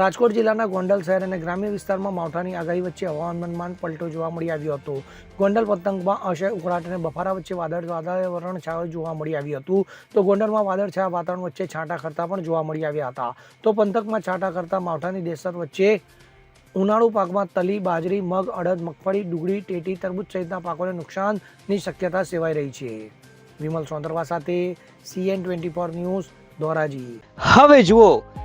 રાજકોટ જિલ્લાના ગોંડલ શહેર અને ગ્રામ્ય વિસ્તારમાં માવઠાની આગાહી વચ્ચે હવામાનમાં પલટો જોવા મળી આવ્યો હતો. ગોંડલ પતંગમાં અશય ઉકળાટ અને બફારા વચ્ચે વાદળ વાતાવરણ છાયું જોવા મળી આવ્યું હતું. તો ગોંડલમાં વાદળછાયા વાતાવરણ વચ્ચે છાંટા કરતા પણ જોવા મળી આવ્યા હતા. તો પંથકમાં છાંટા કરતા માવઠાની દેસર વચ્ચે ઉનાળુ પાકમાં તલી, બાજરી, મગ, અડદ, મગફળી, ડુંગળી, ટેટી, તરબૂચ સહિતના પાકોને નુકસાનની શક્યતા સેવાઈ રહી છે. વિમલ સોંદરવા સાથે CN twenty four news, Dhoraji. હવે જુઓ